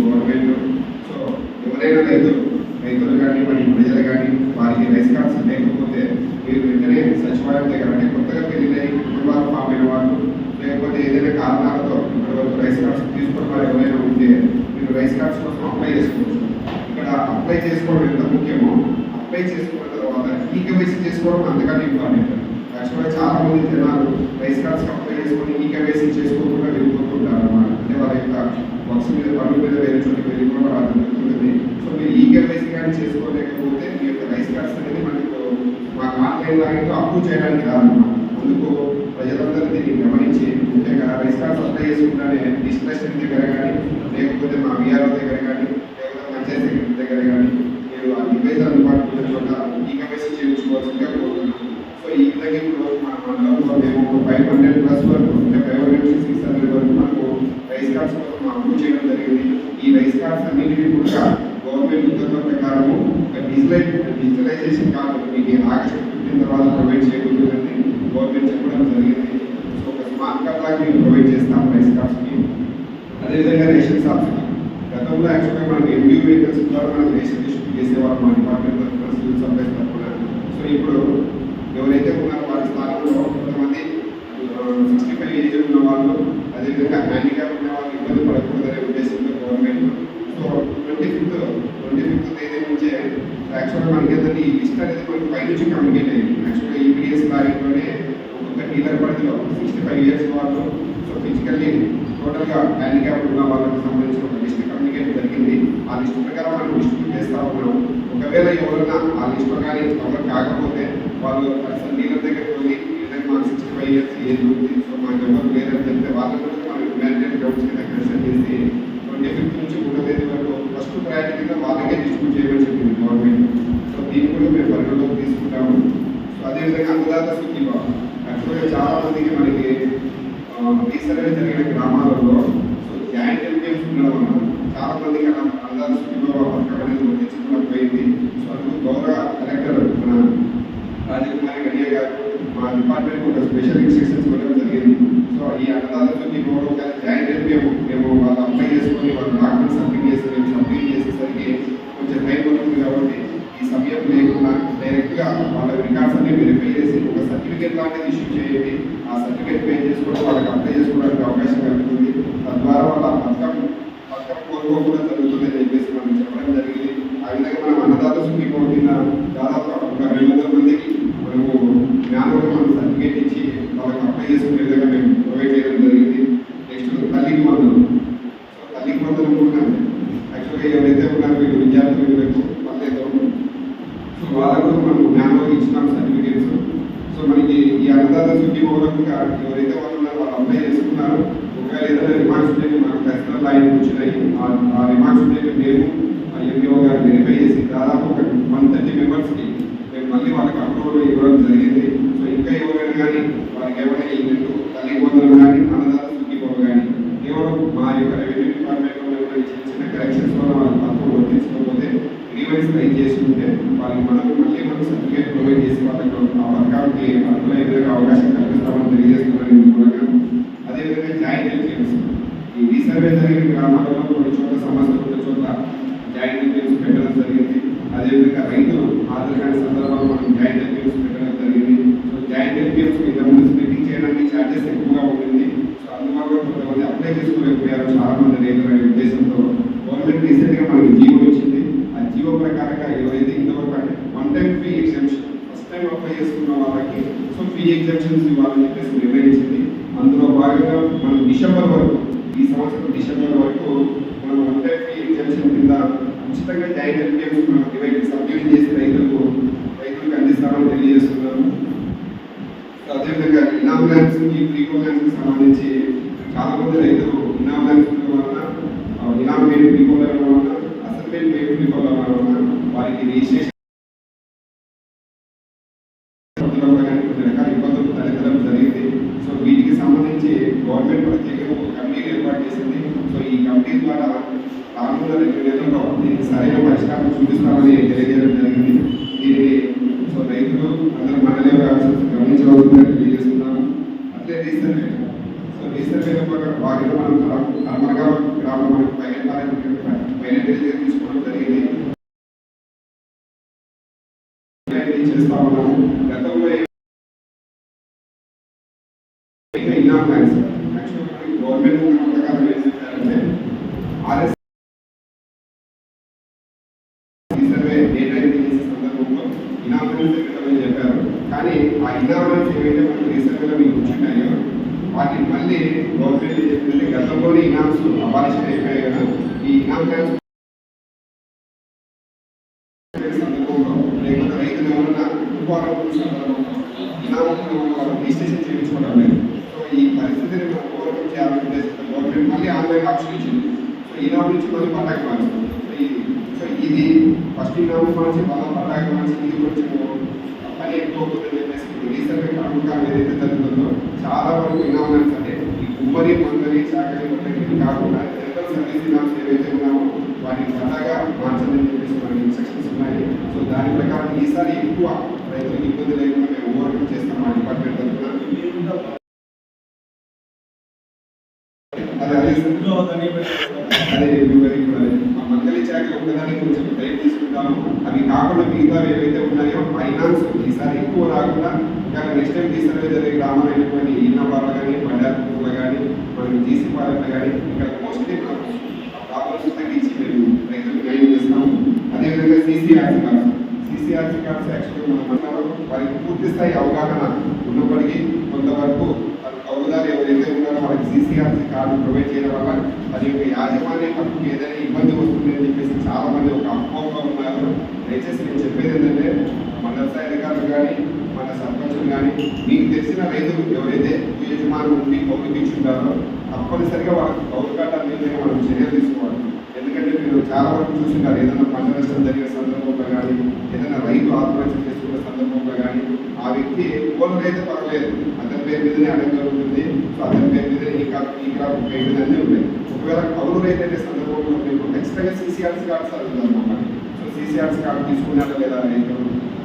Government. So ఎవరైనా రైతులు రైతులు కానీ మరి ప్రజలు కానీ వారికి రైస్ కార్డ్స్ లేకపోతే మీరు వెంటనే సచివాలయం దగ్గర అంటే కొత్తగా పెళ్ళినై కుటుంబాలు ఫామ్ అయిన వాళ్ళు లేకపోతే ఏదైనా కారణాలతో ఇప్పటి రైస్ కార్డ్స్ తీసుకున్న వారు ఎవరైనా ఉంటే మీరు రైస్ కార్డ్స్ కోసం అప్లై చేసుకోవచ్చు. ఇక్కడ అప్లై చేసుకోవడం ఎంత ముఖ్యమో అప్లై చేసుకున్న తర్వాత ఈ కేవైసీ చేసుకోవడం అంతకంటే ఇంపార్టెంట్ యాక్చువల్గా చాలా మంది జనాలు రైస్ కార్డ్స్ అప్లై చేసుకొని ఈ కేవైసీ చేసుకోకుండా వెళ్ళిపోతుంటారు అన్నమాట. అంటే వాళ్ళ యొక్క వర్క్స్ మీద పనుల మీద వేరే చోటుకి వెళ్ళిపోవడం అలా జరుగుతుంది సో మీరు ఈ కేవైసీ కానీ చేసుకోలేకపోతే మీ యొక్క రైస్ కార్డ్స్ అనేది మనకు మాకు ఆన్లైన్ లాగితో అప్రూవ్ చేయడానికి రాదన్నమాట అందుకు ప్రజలందరూ దీన్ని గమనించి ముఖ్యంగా రైస్ కార్డ్స్ అప్లై చేసుకుంటానే డిస్ప్లేస్మెంట్ దగ్గర కానీ లేకపోతే మా విఆర్ఓ దగ్గర కానీ లేకపోతే పంచాయతీ సెక్రటరీ దగ్గర కానీ మీరు ఆ డివైస్ అందుబాటులో ఉన్న చోట ఈ కేవైసీ చేయించుకోవాల్సిందిగా కోరుతున్నాను సో ఈ విధంగా ఇప్పుడు మన మండలంలో మేము ఫైవ్ హండ్రెడ్ ప్లస్ వరకు ఫైవ్ హండ్రెడ్ సిక్స్ హండ్రెడ్ వరకు మనకు రైస్ కార్డ్స్ కోసం అప్రూవ్ చేయడం జరిగింది. ఈ రైస్ కార్డ్స్ అన్నింటినీ కూడా గవర్నమెంట్ ఉత్తర్వుల ప్రకారము డిజిటలైజ్ డిజిటలైజేషన్ కాదు మీకు ఆగస్టు ఫిఫ్టీన్ తర్వాత ప్రొవైడ్ చేయకూడదని గవర్నమెంట్ చెప్పడం జరిగింది. సో ఒక స్మార్ట్ కార్డ్ లాగా మేము ప్రొవైడ్ చేస్తాం రైస్ కార్డ్స్కి అదేవిధంగా రేషన్ షాప్స్కి గతంలో యాక్చువల్గా మనకి ఎండి వెహికల్స్ ద్వారా మనకి రేషన్ డిస్ట్రిబ్యూట్ చేసేవారు మా డిపార్ట్మెంట్ తరఫున సివిల్ సప్లైస్ తరఫున. సో ఇప్పుడు ఎవరైతే ఉన్నారో వారి స్థానంలో కొంతమంది సిక్స్టీ ఫైవ్ ఏజ్ ఉన్న వాళ్ళు అదేవిధంగా హ్యాండిక్యాప్ ఉన్న వాళ్ళు ఇబ్బంది పడకూడదనే ఉద్దేశంతో government so twenty fifth twenty fifth తేదీ నుంచే యాక్చువల్గా మనకి ఏంటంటే ఈ లిస్ట్ అనేది నుంచి కమ్యూనికేట్ అయ్యింది యాక్చువల్గా ఈపీఎస్ బ్యాంక్లోనే ఒక్కొక్క డీలర్ పరిధిలో సిక్స్టీ ఫైవ్ ఇయర్స్ వాళ్ళు సో ఫిజికల్లీ టోటల్గా హ్యాండిక్యాప్ ఉన్న వాళ్ళకి సంబంధించిన ఒక లిస్ట్ కమ్యూనికేట్ జరిగింది. ఆ లిస్ట్ ప్రకారం మనం డిస్ట్రిబ్యూట్ చేస్తూ ఉన్నాం. ఒకవేళ ఎవరైనా ఆ లిస్ట్లో కానీ కవర్ కాకపోతే వాళ్ళు అసలు డీలర్ దగ్గరికి వెళ్ళి ఏదైనా మాకు సిక్స్టీ ఫైవ్ ఇయర్స్ ఏజ్ ఉంది. సో మాకు ఎవరు లేదని చెప్తే వాళ్ళకి కూడా మనం హ్యుమానిటేరియన్ గ్రౌండ్స్ కింద కలిసి చేసి ట్వంటీ ఫిఫ్త్ నుంచి మూడో తేదీ వరకు ఫస్ట్ ప్రయారిటీ కింద వాళ్ళకే డిస్ట్రిబ్యూట్ చేయమని చెప్పింది గవర్నమెంట్ సో దీన్ని కూడా మేము పరిగణలోకి తీసుకుంటాము సో అదేవిధంగా అన్నదాత సుఖీభావ యాక్చువల్గా చాలా మందికి మనకి రీసర్వే జరిగిన గ్రామాలలో సో జాయింట్ ఎంపీఎస్ ఉండడం వల్ల చాలా మందికి అలా అన్నదాత సుఖీభావ పథకం అనేది వర్తించకుండా పోయింది సో అందుకు గౌరవ కలెక్టర్ మన రాజకుమారి గడియ గారు మా డిపార్ట్మెంట్ ఒక స్పెషల్ ఇన్స్ట్రక్షన్స్ ఇవ్వడం జరిగింది సో ఈ అన్నదాత సుఖీభావ ఒక జాయింట్ ఎంపీఎం మేము వాళ్ళు అప్లై చేసుకొని వాళ్ళ డాక్యుమెంట్స్ సబ్మిట్ చేసి మేము సబ్మిట్ చేసేసరికి కొంచెం టైం పడుతుంది కాబట్టి ఈ సమయం లేకుండా డైరెక్ట్గా వాళ్ళ రికార్డ్స్ అన్ని వెరిఫై చేసి ఒక సర్టిఫికేట్ లాంటిది ఇష్యూ చేయండి ఆ సర్టిఫికేట్ పే చేసుకోవడం వాళ్ళకి అప్లై చేసుకోవడానికి అవకాశం కలుగుతుంది తద్వారా వాళ్ళ పథకం పథకం కోరుకోకుండా జరుగుతుందని చెప్పేసి మనం చెప్పడం జరిగింది ఆ విధంగా మనం అన్నదాత సుఖీభావ కింద దాదాపు ఒక రెండు వందల మందికి మనము జ్ఞానంలో మనం సర్టిఫికేట్ ఇచ్చి వాళ్ళకి అప్లై చేసుకునే విధంగా మేము ప్రొవైడ్ చేయడం జరిగింది నెక్స్ట్ తల్లికి మందులు సో తల్లికి మందులు కూడా యాక్చువల్గా ఎవరైతే ఉన్నారో వీళ్ళు విద్యార్థులు వీళ్ళకు పల్లెతో సో వాళ్ళకు మనం జ్ఞానంలో ఇచ్చినాం సర్టిఫికేట్స్ సో మనకి ఈ అన్నదాత శుద్ధి మూలంగా ఎవరైతే వాళ్ళు ఉన్నారో వాళ్ళు అప్లై చేసుకున్నారు ఒకవేళ ఏదైనా రిమార్క్స్ ఉంటే మనకు ఖచ్చితంగా లైన్ వచ్చినాయి. ఆ రిమార్క్స్ ఉంటే మేము ఎంపీఓ గారు వెరిఫై చేసి దాదాపు ఒక వన్ థర్టీ మెంబర్స్కి మేము మళ్ళీ వాళ్ళకి అప్రూవల్ ఇవ్వడం జరిగింది సో ఇంకా ఎవరైనా కానీ వారికి ఏమైనా ఈ రెండు తల్లి వందలు కానీ అన్నదాత శుద్ధి పోవ కానీ కేవలం మా యొక్క రెవెన్యూ డిపార్ట్మెంట్లో ఉన్న చిన్న చిన్న కరెక్షన్స్ వల్ల వాళ్ళ పథకం వర్తించకపోతే గ్రీవెన్స్ రైజ్ చేసుకుంటే వాళ్ళకి మనం మళ్ళీ మనం సర్టిఫికేట్ ప్రొవైడ్ చేసి వాళ్ళకి ఆ పథకానికి అర్హులయ్యే విధంగా అవకాశం కల్పిస్తామని తెలియజేస్తున్నాను ఈ మూలంగా అదేవిధంగా జాయింట్ ఎన్ఫీఎల్స్ ఈ రీసర్వే జరిగిన గ్రామాలలో కొన్ని చోట్ల సమస్యలు ఉన్న చోట్ల జాయింట్ ఎన్ఫీఎల్స్ పెట్టడం జరిగింది అదేవిధంగా రైతులు హాజరు కాని సందర్భంలో మనం జాయింట్ ఎన్ఫీఎల్స్ పెట్టడం జరిగింది సో జాయింట్ ఎన్ఫీఎల్స్ ఇంత ముందు స్ప్లిట్టింగ్ చేయడానికి ఛార్జెస్ ఎక్కువగా ఉంటుంది సో అందువల్ల కొంతమంది అప్లై చేసుకోలేకపోయారు చాలా మంది రైతులు అనే ఉద్దేశంతో గవర్నమెంట్ రీసెంట్గా మనకి జీవో ఇచ్చింది ఆ జీవో ప్రకారంగా ఎవరైతే ఇంతవరకు అంటే one time fee exemption first time apply చేసుకున్న వాళ్ళకి సో ఫీ ఎగ్జామ్షన్స్ ఇవ్వాలని చెప్పేసి నిర్ణయించింది అందులో భాగంగా మనం డిసెంబర్ వరకు ఈ సంవత్సరం డిసెంబర్ వరకు మనం వన్ టైం ఫీ ఎగ్జామ్షన్ కింద ఉచితంగా జాయింట్ ఎన్పిఎస్ మనం డివైడ్ సబ్మిట్ చేసి రైతులకు రైతులకు అందిస్తామని తెలియజేస్తున్నాము అదేవిధంగా ఇనామినెన్స్ ఈ ప్రీకోలెన్స్ సంబంధించి చాలా మంది రైతులు ఇనామినెన్స్ వలన ఇనామినేట్ ప్రీకోలర్ వలన అసెంబ్లీ పేరు ప్రీకోలర్ వలన వారికి రిజిస్ట్రేషన్ పద్ధతిలో కానీ కొన్ని రకాల ఇబ్బందులు తలెత్తడం జరిగింది సో వీటికి సంబంధించి గవర్నమెంట్ ప్రత్యేకంగా ఒక కమిటీ ఏర్పాటు చేసింది సో ఈ కమిటీ ద్వారా రానున్న రెండు నెలల్లో దీనికి సరైన పరిష్కారం చూపిస్తామని తెలియజేయడం జరిగింది దీనిని సో రైతులు అందరూ మండలి గమనించవలసిందిగా తెలియజేస్తున్నాము అట్లే రీసర్వే సో రీసర్వే భాగంగా మనం కర్మగా గ్రామం మనకి పైన చేస్తా ఉన్నాము గతంలో ఇంకా ఇన్నా ప్లాన్స్ యాక్చువల్లీ గవర్నమెంట్ పథకాలు ఏం చెప్పారంటే ఆర్ఎస్ ఈ సర్వే డేటా ఎంట్రీ చేసే సందర్భంలో ఇనామరెన్స్ పెట్టమని చెప్పారు కానీ ఆ ఇనామరెన్స్ ఏవైతే మనకి రీసెంట్గా మీకు వచ్చినాయో వాటిని మళ్ళీ గవర్నమెంట్ ఏం చెప్పిందంటే గతంలోనే ఇనామ్స్ అబాలిషన్ అయిపోయాయి కదా. ఈ ఇనామ్ ట్యాక్స్ సందర్భంలో లేకపోతే రైతులు ఎవరన్నా ఉపవారం సందర్భంలో ఇనామం వాళ్ళు రిజిస్ట్రేషన్ చేయించుకోవడం లేదు. సో ఈ పరిస్థితిని మనం ఓవర్కమ్ చేయాలనే ఉద్దేశంతో గవర్నమెంట్ మళ్ళీ ఆన్లైన్ ఆప్షన్ ఇచ్చింది. సో ఇనాం నుంచి మళ్ళీ పట్టాకి మార్చింది సో ఇది ఫస్ట్ ఇనాం మార్చి మళ్ళీ పట్టాకి మార్చి ఇది కొంచెం పని ఎక్కువ అవుతుందని చెప్పేసి రీసెంట్గా కనుక ఏదైతే జరుగుతుందో చాలా వరకు ఇనామన్స్ అంటే ఈ ఉమ్మడి మందరి చాకరీ కొట్టకి కాకుండా జనరల్ సర్వీస్ ఇనామ్స్ ఏవైతే ఉన్నామో వాటిని పట్టాగా మార్చాలని చెప్పేసి మనకి ఇన్స్ట్రక్షన్స్ ఉన్నాయి. సో దాని ప్రకారం ఈసారి ఎక్కువ రైతులకు ఇబ్బంది లేకుండా మేము ఓవర్కమ్ చేస్తాం మా డిపార్ట్మెంట్ తరఫున. అదే అదే. అదే మంగళి చాకలు ఒకదానికి కొంచెం టైం తీసుకుంటాము. అవి కాకుండా మిగతా ఏవైతే ఉన్నాయో ఫైనాన్స్ ఈసారి ఎక్కువ రాకుండా ఇంకా నెక్స్ట్ టైం తీసుకునే జరిగే గ్రామాలైనటువంటి ఈనాపాల కానీ బండారపూర్లో కానీ మనకి జీసీ పాలన కానీ ఇక్కడ మోస్ట్లీ మనం ప్రాబ్లమ్స్ తగ్గించి మేము రైతులకు గైడ్ చేస్తాము అదేవిధంగా సీసీఆర్సీ కార్డ్స్ సీసీఆర్సీ కార్డ్స్ యాక్చువల్గా మన మండలంలో వారికి పూర్తి స్థాయి అవగాహన ఉన్నప్పటికీ కొంతవరకు కౌలుదారు ఎవరైతే ఉన్నారో వాళ్ళకి సీసీఆర్సీ కార్డు ప్రొవైడ్ చేయడం వల్ల అది యొక్క యాజమాన్య హక్కుకి ఏదైనా ఇబ్బంది వస్తుంది అని చెప్పేసి చాలామంది ఒక అపోహలో ఉన్నారు. దయచేసి నేను చెప్పేది ఏంటంటే మండల స్థాయి అధికారులు కానీ మన సర్పంచులు కానీ మీకు తెలిసిన రైతులు ఎవరైతే భూ యజమానులు ఉండి కౌలుకి తప్పనిసరిగా వాళ్ళకి పౌరు కట్టాలి విధంగా మనం చర్యలు తీసుకోవాలి. ఎందుకంటే మీరు చాలా వరకు చూసింటారు ఏదైనా పంట నష్టం జరిగిన సందర్భంలో కానీ ఏదైనా రైతు ఆత్మహత్య చేసుకున్న సందర్భంలో కానీ ఆ వ్యక్తి ఓనర్ అయితే పర్వాలేదు. అతని పేరు మీదనే అడగలు ఉంటుంది. సో అతని పేరు మీదనే ఈ కాపు ఈ కాపు పేరు మీద అన్నీ ఉన్నాయి. ఒకవేళ కౌలు రైతు అయితే సందర్భంలో మీకు ఖచ్చితంగా సీసీఆర్సీ కార్డ్స్ అడుగుతారు సో సీసీఆర్సీ కార్డు తీసుకున్నారా లేదా రైతు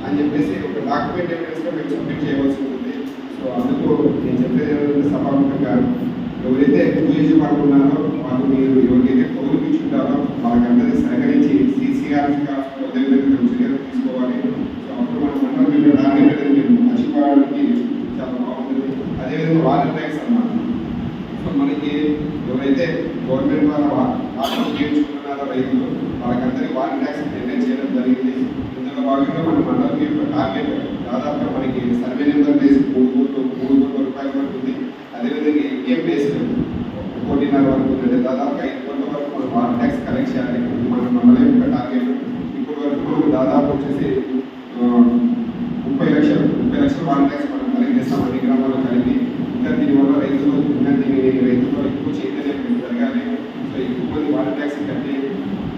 అని చెప్పేసి ఒక డాక్యుమెంట్ ఎవిడెన్స్గా మీరు సబ్మిట్ చేయవలసి ఉంటుంది. సో అందుకు నేను చెప్పేది ఏంటంటే సభాముఖంగా ఎవరైతే ఎక్కువ పడుకున్నారో వాళ్ళు ఉన్నారో మీరు ఎవరికైతే పౌరులు ఇచ్చుంటారో వాళ్ళకందరినీ సహకరించి సీసీఆర్ అదేవిధంగా చర్యలు తీసుకోవాలి సో అప్పుడు మన మండలం మీద టార్గెట్ అనేది మేము మర్చిపోవడానికి చాలా బాగుంటుంది అదేవిధంగా వాటర్ ట్యాక్స్ అన్నమాట సో మనకి ఎవరైతే గవర్నమెంట్ ద్వారా వాటర్ ఉపయోగించుకుంటున్నారో రైతులు వాళ్ళకందరికీ వాటర్ ట్యాక్స్ జనరేట్ చేయడం జరిగింది. ఇందులో భాగంగా మన మండలం యొక్క టార్గెట్ దాదాపుగా మనకి సర్వే నెంబర్ బేస్ మూడు కోట్లు మూడు కోట్ల రూపాయల వరకు ఉంది అదేవిధంగా ఏం బేస్డ్ కోటిన్నర వరకు ఉంది అంటే దాదాపుగా ఐదు కోట్ల వరకు మనం వాటర్ ట్యాక్స్ కలెక్ట్ చేయాలి మన మండలం యొక్క టార్గెట్ ఇప్పటి వరకు మనం దాదాపు వచ్చేసి ఆ, ముప్పై లక్షలు ముప్పై లక్షల వాటర్ ట్యాక్స్ మనం కలెక్ట్ చేస్తాం అన్ని గ్రామాల్లో కలిపి ఇంకా దీనివల్ల రైతులు ఇంకా దీని రైతుల్లో ఎక్కువ చైతన్యం జరగాలి సో ఎక్కువ మంది వాటర్ ట్యాక్స్ కట్టి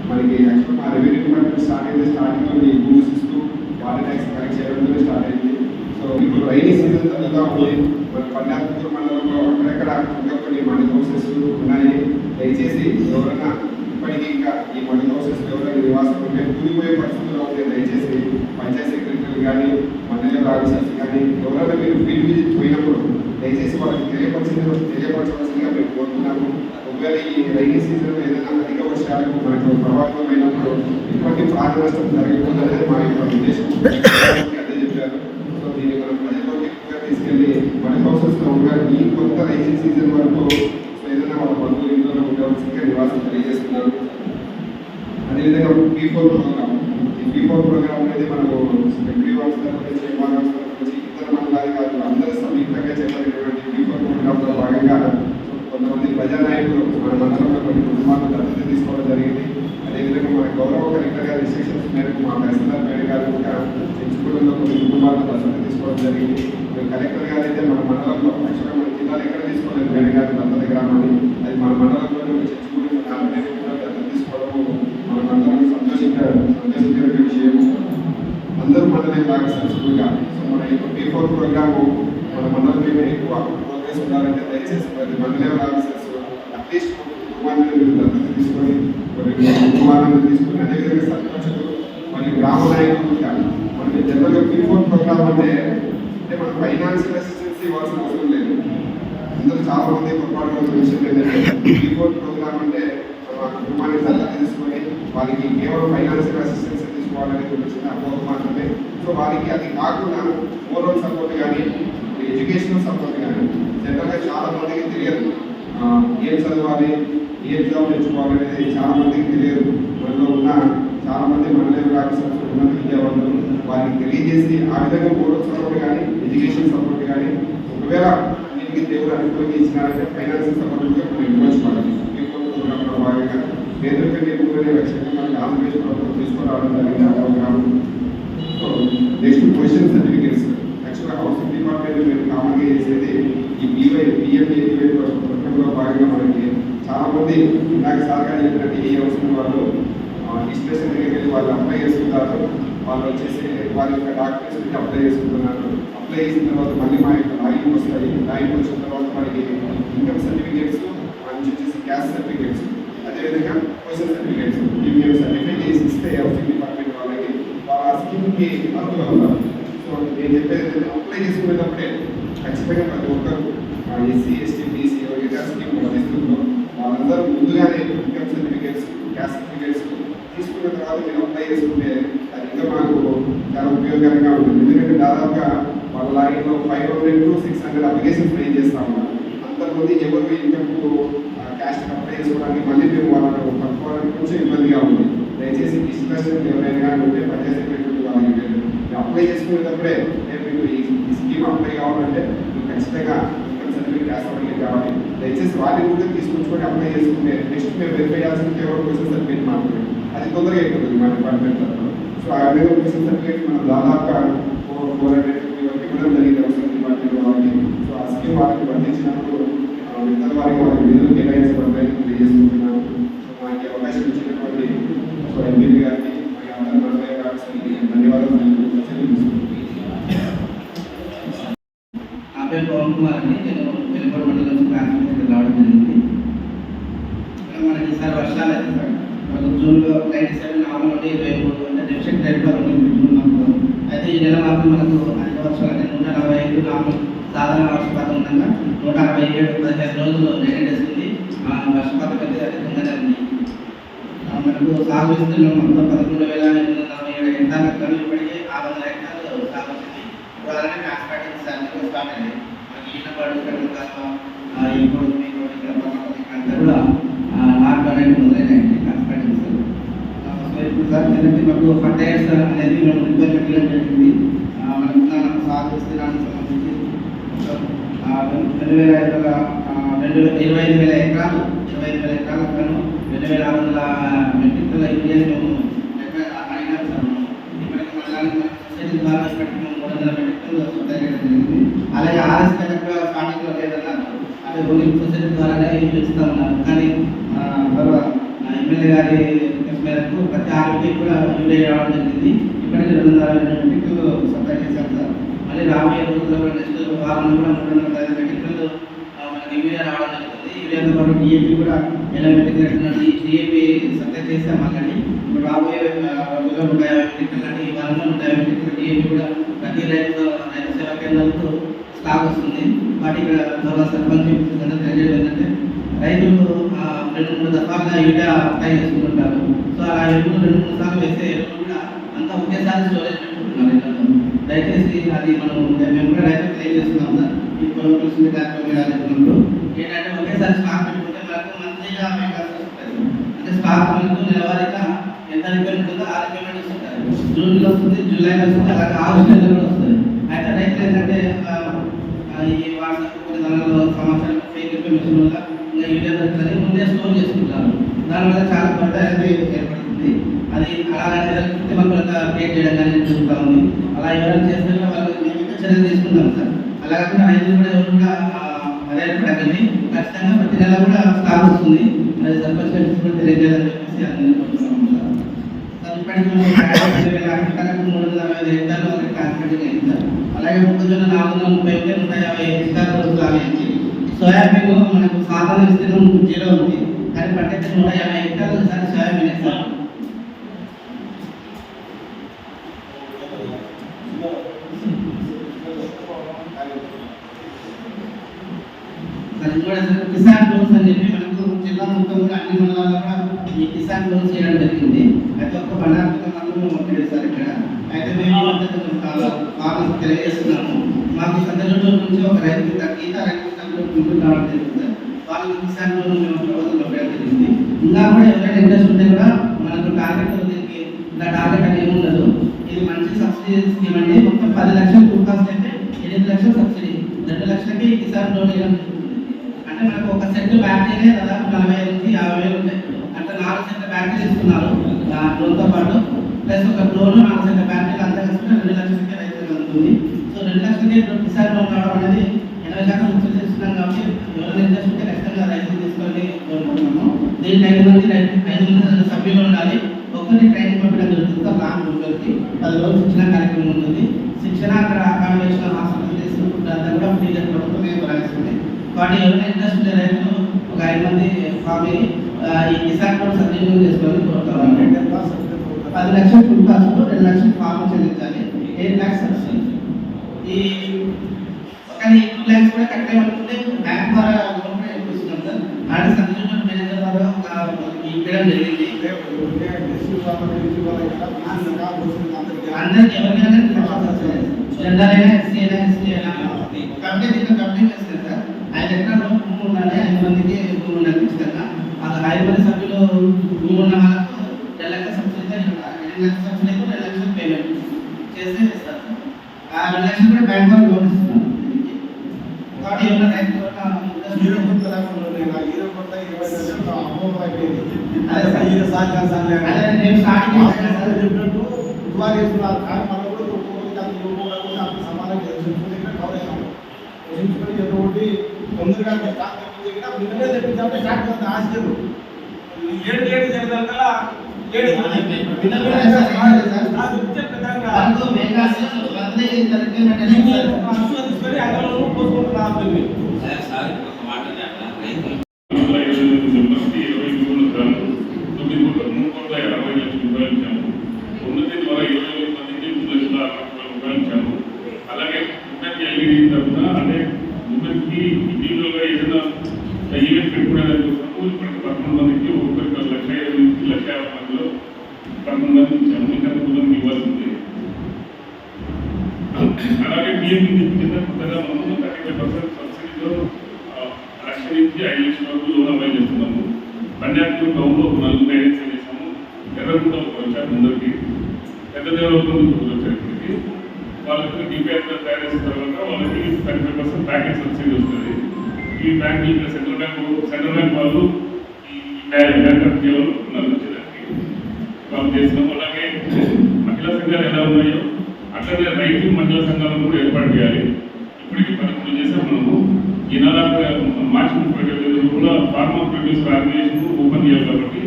మనకి యాక్చువల్ మా రెవెన్యూ డిపార్ట్మెంట్ స్టార్ట్ అయింది స్టార్టింగ్లో ఈ భూమి ఇస్తూ వాటర్ ట్యాక్స్ కలెక్ట్ చేయడంతో స్టార్ట్ అయింది సో ఇప్పుడు సీజన్ తగ్గుతూ ఉంది మరి పన్నాపూర్ మండలంలో అక్కడక్కడ ఇంకా కొన్ని మడి హౌసెస్ ఉన్నాయి దయచేసి ఎవరైనా ఇప్పటికీ ఇంకా ఈ మడి హౌసెస్ ఎవరైనా నివాసం ఉంటే కూలిపోయే పరిస్థితుల్లో ఉంటే దయచేసి పంచాయత్ సెక్రటరీలు కానీ మండలి ఆఫీసర్స్ కానీ ఎవరైనా మీరు ఫీల్డ్ విజిట్ పోయినప్పుడు దయచేసి వాళ్ళకి తెలియపరిచింది తెలియపరచవలసిందిగా మేము కోరుతున్నాము. ఒకవేళ ఈ రైనీ సీజన్ ఏదైనా అధిక వర్షాలకు మనకు ప్రభావితమైనప్పుడు ఇటువంటి ప్రాణ నష్టం జరగకూడదనేది మా యొక్క ఉద్దేశం అదే చెప్పారు సో దీన్ని మనం ప్రజల్లోకి ఎక్కువగా తీసుకెళ్ళి మన హౌసెస్లో ఉన్న ఈ కొత్త రైనీ సీజన్ వరకు సో ఏదైనా వాళ్ళ బంధువులు ఇంట్లో ఉండవలసిందిగా నివాసం తెలియజేస్తున్నాను అదేవిధంగా పీ ఫోర్ ప్రోగ్రామ్ ఈ పీ ఫోర్ ప్రోగ్రామ్ అనేది మనకు ఎంపీ వాళ్ళ తరఫు నుంచి ఎంఆర్ వాళ్ళ తరఫు నుంచి ఇతర మండలాలు కాదు అందరూ సంయుక్తంగా చేపట్టినటువంటి పీ ఫోర్ ప్రోగ్రామ్లో భాగంగా కొంతమంది ప్రజానాయకులు మన మండలంలో కొన్ని కుటుంబాలను దత్తత తీసుకోవడం జరిగింది అదేవిధంగా మన గౌరవ కలెక్టర్ గారి రిస్ట్రిక్షన్స్ మేరకు మా తహసీల్దార్ మేడం గారు కూడా చెంచుకోవడంలో కొన్ని కుటుంబాలను దత్తత తీసుకోవడం జరిగింది మరి కలెక్టర్ గారు అయితే మన మండలంలో యాక్చువల్గా మన జిల్లాలో ఎక్కడ తీసుకోలేదు మేడం గారి దత్తత గ్రామాన్ని అది మన మండలంలోనే ఒక చెంచుకోవడం నాలుగు కూడా దత్తత తీసుకోవడము మన మండలం సంతోషించ సంతోషించిన విషయము అందరూ మండలం బాగా సక్సెస్ఫుల్గా సో మన యొక్క పీ ఫోర్ ప్రోగ్రాము మన మండలం మీద ఎక్కువ ప్రోగ్రెస్ ఉండాలంటే దయచేసి ప్రతి మండలం ఆఫీసర్స్ అట్లీస్ట్ కుటుంబాన్ని మీరు దత్తత తీసుకొని కొన్ని కుటుంబాలను తీసుకొని అదేవిధంగా సర్పంచులు మరియు గ్రామ నాయకులు కూడా మనకి జనరల్గా పీ ఫోర్ ప్రోగ్రామ్ అంటే అంటే మన ఫైనాన్షియల్ అసిస్టెన్స్ ఇవ్వాల్సిన అవసరం లేదు. అందరూ చాలా మంది పొరపాటు విషయం ఏంటంటే ప్రోగ్రామ్ అంటే మన కుటుంబాన్ని దత్తత తీసుకొని వాళ్ళకి కేవలం ఫైనాన్షియల్ అసిస్టెన్స్ తీసుకోవాలనేది చేసుకోవాలనేది ఒక చిన్న అపోహ మాత్రమే. సో వారికి అది కాకుండా ఓవరాల్ సపోర్ట్ కానీ ఎడ్యుకేషనల్ సపోర్ట్ కానీ జనరల్గా చాలా మందికి తెలియదు. ఏం చదవాలి ఏం జాబ్ తెచ్చుకోవాలి చాలా మందికి తెలియదు. మనలో ఉన్న చాలా మంది మన లెవెల్ ఆఫీసర్స్ విద్యావంతులు వారికి తెలియజేసి ఆ విధంగా మోరల్ సపోర్ట్ కానీ ఎడ్యుకేషన్ సపోర్ట్ కానీ ఒకవేళ దీనికి దేవుడు అనుకూలంగా ఇచ్చినారంటే ఫైనాన్షియల్ సపోర్ట్ కూడా మనం ఇవ్వచ్చుకోవాలి ప్రోగ్రాంలో భాగంగా పేదరిక నిర్మూలనే లక్ష్యంగా మనకి ఆంధ్రప్రదేశ్ ప్రభుత్వం తీసుకురావడం జరిగింది ఆ programme so next position certificates యాక్చువల్గా హౌసింగ్ డిపార్ట్మెంట్ మేము కామన్గా చేసేది ఈ బీవై పిఎంఏ పథకంలో భాగంగా మనకి చాలామంది ఇందాక సార్గా చెప్పినట్టు ఏ అవసరం వాళ్ళు డిస్ప్లేషన్ దగ్గరికి వెళ్ళి వాళ్ళు అప్లై చేసుకుంటారు వాళ్ళు వచ్చేసి వారి యొక్క డాక్యుమెంట్స్ అప్లై చేసుకుంటున్నారు. అప్లై చేసిన తర్వాత మళ్ళీ మా యొక్క లాగిన్ వస్తాయి. లాగిన్ వచ్చిన తర్వాత మనకి ఇన్కమ్ సర్టిఫికేట్స్ మంచి వచ్చేసి క్యాస్ట్ సర్టిఫికేట్స్ అదేవిధంగా పొజిషన్ సర్టిఫికేట్స్ ఇవి మేము సర్టిఫై చేసి ఇస్తే హౌసింగ్ డిపార్ట్మెంట్ వాళ్ళకి వాళ్ళ ఆ స్కీమ్కి అర్హులు అవుతారు. సో నేను చెప్పేది ఏంటంటే అప్లై చేసుకునేటప్పుడే ఖచ్చితంగా ప్రతి ఒక్కరు ఎస్సీ ఎస్టీ బీసీ ఎవరైతే స్కీమ్ వర్తిస్తుందో వాళ్ళందరూ ముందుగానే ఇన్కమ్ సర్టిఫికేట్స్ క్యాస్ట్ సర్టిఫికేట్స్ తీసుకున్న తర్వాత మీరు అప్లై చేసుకుంటే చాలా ఉంటుంది. ఎందుకంటే దాదాపుగా వాళ్ళ లాగిన్లో five hundred to six hundred applications play చేస్తా ఉన్నారు అంతమంది ఎవరు ఇన్కమ్ క్యాస్ట్ అప్లై చేసుకోవడానికి మళ్ళీ మేము వాళ్ళను పట్టుకోవడానికి కొంచెం ఇబ్బందిగా ఉంది. దయచేసి డిస్కషన్ ఎవరైనా కానీ ఉంటే పనిచేసే వాళ్ళకి అప్లై చేసుకునేటప్పుడే నేను మీకు ఈ స్కీమ్ అప్లై కావాలంటే మీకు ఖచ్చితంగా ఇన్కమ్ సర్టిఫికేట్ కావాలి దయచేసి వాటిని కూడా తీసుకొచ్చుకొని అప్లై చేసుకుంటే నెక్స్ట్ మేము వెరిఫై చేయాల్సిన కేవలం క్వశ్చన్ సర్టిఫికేట్ మాత్రమే అది తొందరగా అయిపోతుంది మా డిపార్ట్మెంట్ సో ఆ విధంగా సర్టిఫికేట్ మనం దాదాపుగా ఫోర్ ఫోర్ హండ్రెడ్ వరకు ఇవ్వడం జరిగింది అవసరం డిపార్ట్మెంట్ వాళ్ళకి సో ఆ స్కీమ్ వాళ్ళకి వర్తించినప్పుడు మిగతా వారికి వాళ్ళకి నిధులు కేటాయించబడతాయని తెలియజేసుకుంటున్నాను. సో అవకాశం ఇచ్చినటువంటి సో ఎంపీ మరియు గారికి ధన్యవాదాలు నా పేరు పవన్ కుమార్ అండి. నేను వెలుపూరు మండలం నుంచి ట్రాన్స్పోర్ట్ రావడం జరిగింది. మనకి ఈసారి వర్షాలు అయితే సార్ జూన్లో నైన్టీ సెవెన్ నాలుగు నుండి ఇరవై మూడు అంటే డివిజన్ రేట్ ఉంది జూన్ అయితే ఈ నెల మాత్రం మనకు అధిక వర్షాలు అంటే నూట నలభై ఐదు నాలుగు సాధారణ వర్షపాతం ఉండగా నూట అరవై ఏడు పదిహేను రోజులు నైన్ డేస్ వర్షపాతం అయితే అధికంగానే ఉంది. మనకు సాగు విస్తీర్ణం మొత్తం పదకొండు వేల ఎనిమిది వందల నలభై ఏడు హెక్టార్లు ఇప్పటికే ఆరు వందల హెక్టార్లు సాగు వచ్చింది ఇప్పుడు అలానే మ్యాథ్స్ ప్రాక్టీస్ సార్ స్టార్ట్ అయింది. మనకి ఈనపాడు కర్మకాలం ఇప్పుడు మీకు ఇక్కడ పక్కన ఇక్కడ కూడా నాట్ అనేది మొదలైనాయండి మ్యాథ్స్ ప్రాక్టీస్ సో సార్ ఏంటంటే మాకు సార్ అనేది మేము ఇబ్బంది పెట్టడం జరిగింది ఆ, మనకున్న సాగు సంబంధించి రెండు వేల ఐదు వందల రెండు వేల ఇరవై ఐదు వేల ఎకరాలు ఇరవై ఐదు వేల ఎకరాలకు గాను రెండు వేల ఆరు వందల మెట్రిక్ టన్ల యూరియా మేము సార్ ఇప్పటికి సొసైటీ ద్వారా ఇప్పటికి మేము మూడు వందల మెట్రిక్ జరిగింది అలాగే ఆర్ఎస్ కనుక స్టార్టింగ్లో లేదన్నారు అదే ఓన్లీ సొసైటీ ద్వారానే ఇస్తా ఉన్నారు కానీ ఆ, ఎమ్మెల్యే గారి మేరకు ప్రతి ఆరుకి కూడా యూరియా రావడం జరిగింది. ఇప్పటికి రెండు వందల అరవై రెండు మెట్రిక్ సప్లై చేశాం సార్. మళ్ళీ రాబోయే రోజుల్లో కూడా నెక్స్ట్ వారంలో కూడా మూడు వందల ఐదు మెట్రిక్ మనకి యూరియా రావడం జరుగుతుంది. యూరియాతో పాటు డిఏపీ కూడా ఎలా మెట్రిక్ డిఏపీ సప్లై చేసాం అలాంటి ఇప్పుడు రాబోయే రోజుల్లో నూట యాభై మెట్రిక్ అలాంటి వారంలో నూట యాభై మెట్రిక్ డిఏపీ కూడా ప్రతి రైతు రైతు సేవా కేంద్రాలతో స్టాక్ వస్తుంది. వాటి ఇక్కడ గౌరవ సర్పంచ్ తెలియజేయడం ఏంటంటే రైతులు రెండు మూడు దఫాలుగా యూరియా అప్లై చేసుకుంటుంటారు. సో అలా ఎరువులు రెండు మూడు సార్లు వేస్తే ఎరువులు కూడా అంతా ఒకేసారి స్టోరేజ్ పెట్టుకుంటున్నారు దయచేసి అది మనం మేము కూడా రైతులకు తెలియజేస్తున్నాం సార్. ఈ పొలం కార్యక్రమం జరుగుతున్నప్పుడు ఏంటంటే ఒకేసారి స్టాక్ పెట్టుకుంటే మనకు మంత్లీగా అంటే స్టాక్ మనకు నెలవారీగా ఎంత రిపేర్ ఉంటుందో ఆ రిపేమెంట్ వస్తుంటారు జూన్లో వస్తుంది జూలైలో వస్తుంది అలాగే ఆగస్టు నెలలో వస్తుంది. అయితే రైతులు ఏంటంటే ఈ వాట్సాప్ కొన్ని దానిలో సమాచారం ఫేక్ ఇన్ఫర్మేషన్ వల్ల ఇంకా యూరియా దొరుకుతుంది ముందే స్టోర్ చేసుకుంటారు. దానివల్ల చాలా కొరత ఏర్పడుతుంది. అది అలా జరుగుతుంటే మనం క్రియేట్ చేయడం కానీ జరుగుతూ ఉంది. అలా ఎవరైనా చేస్తే వాళ్ళు మేము చర్యలు తీసుకుంటాం సార్. అలా కాకుండా రైతులు కూడా ఎవరు కూడా అదే పడకండి ఖచ్చితంగా ప్రతి నెల కూడా స్టాక్ వస్తుంది. అది సర్పంచ్ తెలియజేయాలని చెప్పేసి అందరినీ కోరుతున్నాం సార్. ఇప్పటికి మూడు వందల అరవై ఐదు హెక్టార్లు వరకు అలాగే మొక్కజొన్న నాలుగు వందల ముప్పై ఒకటి నూట యాభై హెక్టార్లు సోయాబీన్ మనకు సాధారణ విస్తీర్ణం జీరో ఉంది కానీ పంటైతే నూట యాభై హెక్టార్లు సార్ సోయాబీన్ వేస్తారు సార్ కూడా సార్ కిసాన్ లోన్స్ అని చెప్పి మనకు జిల్లా మొత్తం అన్ని మండలాల్లో కూడా ఈ కిసాన్ లోన్ చేయడం జరిగింది. అయితే ఒక బండార్థక మనం సార్ ఇక్కడ. అయితే మేము ఈ మధ్య కొంచెం చాలా తెలియజేస్తున్నాము. మాకు సందర్భంలో నుంచి ఒక రైతు గీత రైతు సంఘంలో రావడం జరిగింది వాళ్ళకి కిసాన్ లోన్ మేము ప్రభుత్వంలో పెట్టడం జరిగింది. ఇంకా కూడా ఎవరైనా ఇంట్రెస్ట్ ఉంటే కూడా మనకు టార్గెట్ దీనికి ఇంకా టార్గెట్ అనేది ఉండదు. ఇది మంచి సబ్సిడీ స్కీమ్ అండి. మొత్తం పది లక్షలు టూ కాస్ట్ అయితే ఎనిమిది లక్షలు సబ్సిడీ. రెండు లక్షలకి కిసాన్ లోన్ ఇవ్వడం జరుగుతుంది. అంటే మనకు ఒక సెట్ బ్యాటరీనే దాదాపు నలభై ఐదు నుంచి యాభై వేలు ఉంటాయి. నాలుగు సెట్ల బ్యాటరీలు ఇస్తున్నారు లోన్తో పాటు. ప్లస్ ఒక డ్రోన్ నాలుగు సెట్ల బ్యాటరీలు అంతా కలిసి రెండు లక్షలకే రైతులకు అందుతుంది సో రెండు లక్షలకే కిసాన్ లోన్ రావడం అనేది ఎనభై శాతం ఉత్పత్తి చేస్తున్నాం కాబట్టి ఎవరైనా ఇంట్రెస్ట్ ఉంటే ఖచ్చితంగా రైతులు తీసుకోవాలని కోరుకుంటున్నాము. దీనికి ఐదు మంది ఐదు మంది సభ్యులు ఉండాలి. ఒకరిని ట్రైనింగ్ పంపించడం జరుగుతుంది. లాంగ్ గ్రూప్కి పది రోజులు శిక్షణ కార్యక్రమం ఉంటుంది. శిక్షణ అక్కడ అకామిడేషన్ హాస్పిటల్ చేసిన కూడా ఫ్రీగా ప్రభుత్వమే భరాయిస్తుంది కాబట్టి ఎవరైనా ఇంట్రెస్ట్ ఉండే రైతులు ఒక ఐదు మంది స్వామి ఈ కిసాన్ కోడ్ సద్వినియోగం చేసుకోవాలని కోరుతాం పది లక్షలు ఫుల్ కాస్ట్ రెండు లక్షలు ఫామ్ చెల్లించాలి. ఎయిట్ ల్యాక్స్ సబ్సిడీ ఈ కానీ టూ ల్యాక్స్ కూడా కట్టేయమనుకుంటే బ్యాంక్ ద్వారా లోన్ కూడా ఇప్పిస్తున్నాం సార్. ఆడ సబ్సిడీ మేనేజర్ ద్వారా ఒక ఇవ్వడం జరిగింది. అందరికి ఎవరికైనా జెండర్ అయినా ఎస్సీ అయినా ఎస్టీ అయినా కాబట్టి దీంట్లో కంప్లైంట్ చేస్తారు సార్. ఆయన ఎక్కడ భూమి ఉండాలి. ఐదు మందికి భూమి ఉండాలి. మంది సభ్యులు భూమి ఉన్న వాళ్ళకు రెండు లక్షల సబ్సిడీ రెండు లక్షల సబ్సిడీ రెండు లక్షలు పేమెంట్ చేస్తే ఇస్తారు. ఆ రెండు లక్షలు కూడా బ్యాంక్ వాళ్ళు లోన్ ఇస్తున్నారు. కాబట్టి ఏమైనా రైతు ఎవరైనా interest ఉంటే- అదే నేను స్టార్టింగ్ చేశాను సార్. తొందరగా స్టార్ట్ అవుతుంది ఆశ్చర్యం ఏడు ఏడు జరిగినంతలా ఏడు. తీసుకొని వందల ఇరవై ఎనిమిది మెంబర్స్కి ఇరవై మూడు గ్రాములు తొమ్మిది కోట్ల మూడు కోట్ల యాభై లక్షల రూపాయలు ఇచ్చాము ఉన్నతి ద్వారా ఇరవై వేల మందికి మూడు లక్షల అరవై వేల రూపాయలు ఇచ్చాము అలాగే ఉమెన్ ఎల్ఈడి తరఫున అంటే ఉమెన్కి ఇండివిజువల్గా ఏదైనా ఈవెంట్ పెట్టుకోవడానికి కోసము ఇప్పటికి పదకొండు మందికి ఒక్కొక్కరికి లక్ష ఇరవై నుంచి లక్ష యాభై మందిలో పదకొండు మంది ఇచ్చాము ఇంకా కొంతమందికి ఇవ్వాల్సి ఉంది అలాగే బియ్యం కింద కొత్తగా మనము థర్టీ ఫైవ్ పర్సెంట్ సబ్సిడీతో ఆ, లక్ష నుంచి ఐదు లక్షల వరకు లోన్ అప్లై చేస్తున్నాము బండారు టౌన్లో ఒక నలుగురు గైడెన్స్ చేసాము ఎర్రగుంట ఒక వచ్చారు ముందరికి పెద్ద దేవరత్వం వచ్చారు ఇక్కడికి వాళ్ళకి డిపిఆర్ తయారు చేసిన తర్వాత వాళ్ళకి thirty five percent package subsidy వస్తుంది ఈ bank central bank central bank వాళ్ళు ఈ బ్యాంక్ బ్యాంక్ ఆఫ్ ఇండియాలో నలుగురు వచ్చేదానికి వాళ్ళు చేసినాము అలాగే మహిళా సంఘాలు ఎలా ఉన్నాయో అట్లనే రైతు మహిళా సంఘాలను కూడా ఏర్పాటు చేయాలి ఇప్పటికీ పదకొండు చేసాం మనము ఈ నెల మార్చి ముప్పై తేదీ కూడా ఫార్మర్ ప్రొడ్యూసర్ ఆర్గనైజేషన్ కాబట్టి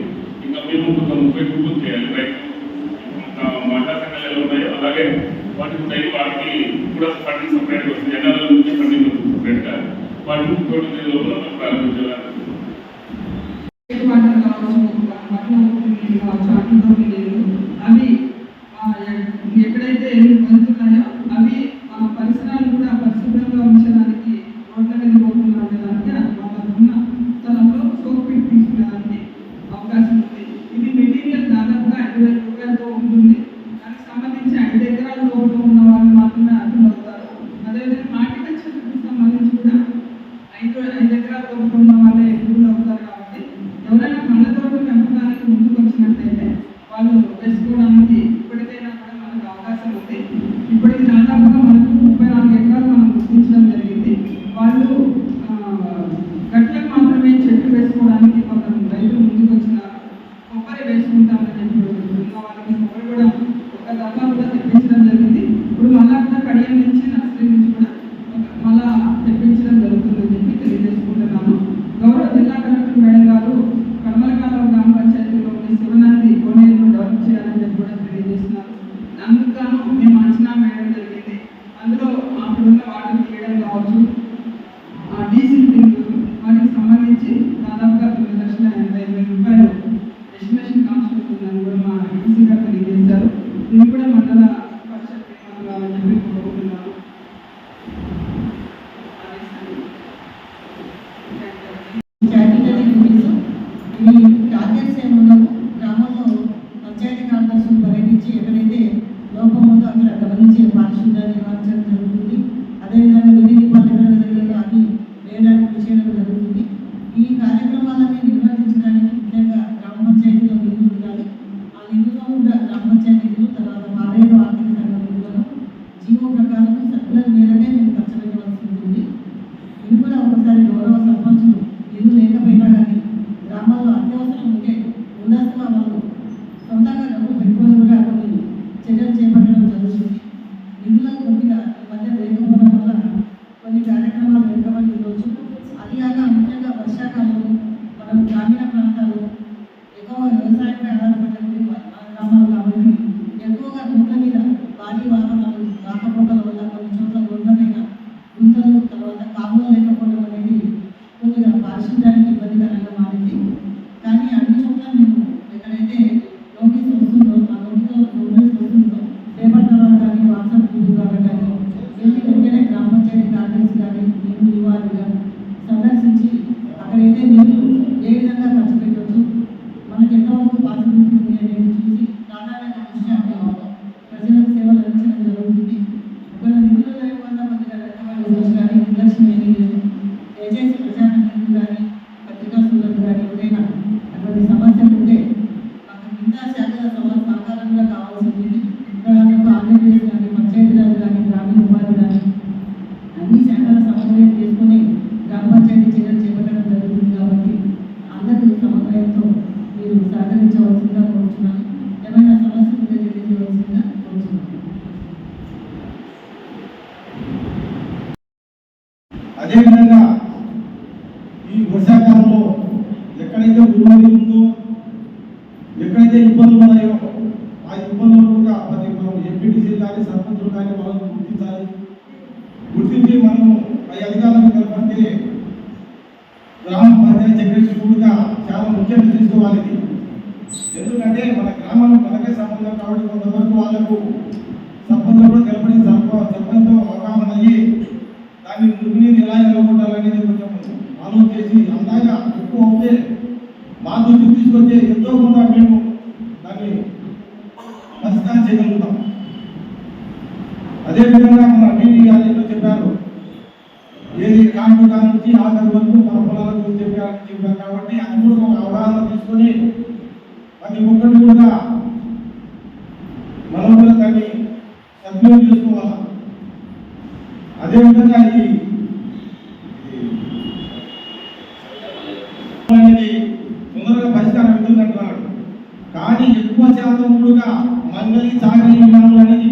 ఇంకా మేము కొంత ముప్పై గ్రూపులు చేయాలి రైతు మహిళా సంఘాలు ఎలా ఉన్నాయో అలాగే వాటి ఉంటాయి వాటికి కూడా ఫండింగ్ సపరేట్గా వస్తుంది. ఎన్ఆర్ఎల్ నుంచి ఫండింగ్ వస్తుంది సపరేట్గా వాటి ముప్పై లోపల ప్రారంభించాలి వాటర్ కావచ్చు బట్టలు నీళ్ళు కావచ్చు అట్లతో నీళ్ళు అవి ఆ, ఎ- ఎక్కడైతే వెళ్తున్నాయో అవి ఆ పరిసరాలు కూడా పరిశుభ్రంగా ఉంచడానికి రోడ్ల మీద పోకుండా ఉండడానికి వాళ్ళకున్న స్థలంలో సోప్ పెట్టి తీసుకునేదానికి అవకాశం ఉంది ఇది మెటీరియల్ దాదాపుగా ఐదు వేల రూపాయలతో ఉంటుంది దానికి సంబంధించి ఐదు ఎకరాల లోపల ఉన్న వాళ్ళు మాత్రమే అర్థం అవుతారు అదేవిధంగా హార్టికల్చర్కి సంబంధించి కూడా ఐదు ఐదు ఎకరాల లోపల ఉన్న వాళ్ళే ఎదుగులు అవుతారు కాబట్టి ఎవరైనా పండ్ల ముందుకు వచ్చినట్లయితే వాళ్ళు ఉన్నాయో ఆ ఇబ్బందులు కూడా మనం ఎంపీటీసీ కానీ సర్పంచులు కానీ వాళ్ళని గుర్తించాలి. గుర్తించి మనము సద్వినియోగం చేసుకోవాలా అదేవిధంగా ఇది తొందరగా పరిష్కారం అవుతుందంటున్నాడు. కానీ ఎక్కువ శాతం కూడా మంగళి సాగరి విమానాలు అనేది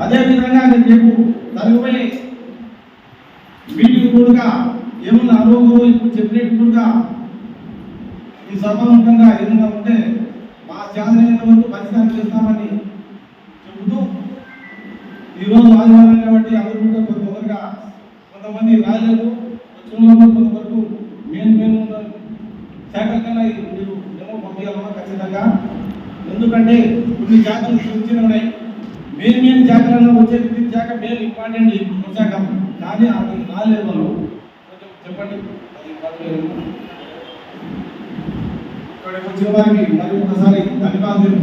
అదేవిధంగా నేను చెప్పు తరుగుపోయి మీటింగ్ కూడా ఏమన్నా అనుభవం ఇప్పుడు చెప్పినట్టుగా ఈ సర్వముఖంగా ఏదైనా ఉంటే మా జాతీయ వరకు పరిష్కారం చేస్తామని చెబుతూ ఈరోజు ఆదివారం కాబట్టి అందరూ కూడా కొంతవరగా కొంతమంది రాలేదు వచ్చిన కొంతవరకు మేము మేము శాఖకన్నా మీరు ఏమో పంపించాలన్నా ఖచ్చితంగా. ఎందుకంటే కొన్ని జాతలు వచ్చినవి ఉన్నాయి. మీరు మేము జాగ్రత్తలో వచ్చేది మీరు జాగ్రత్త మేము ఇంపార్టెంట్ ఇచ్చాకం కానీ అది కాలేదు వాళ్ళు కొంచెం చెప్పండి. ఇక్కడికి వచ్చిన వారికి మరి ఒకసారి ధన్యవాదాలు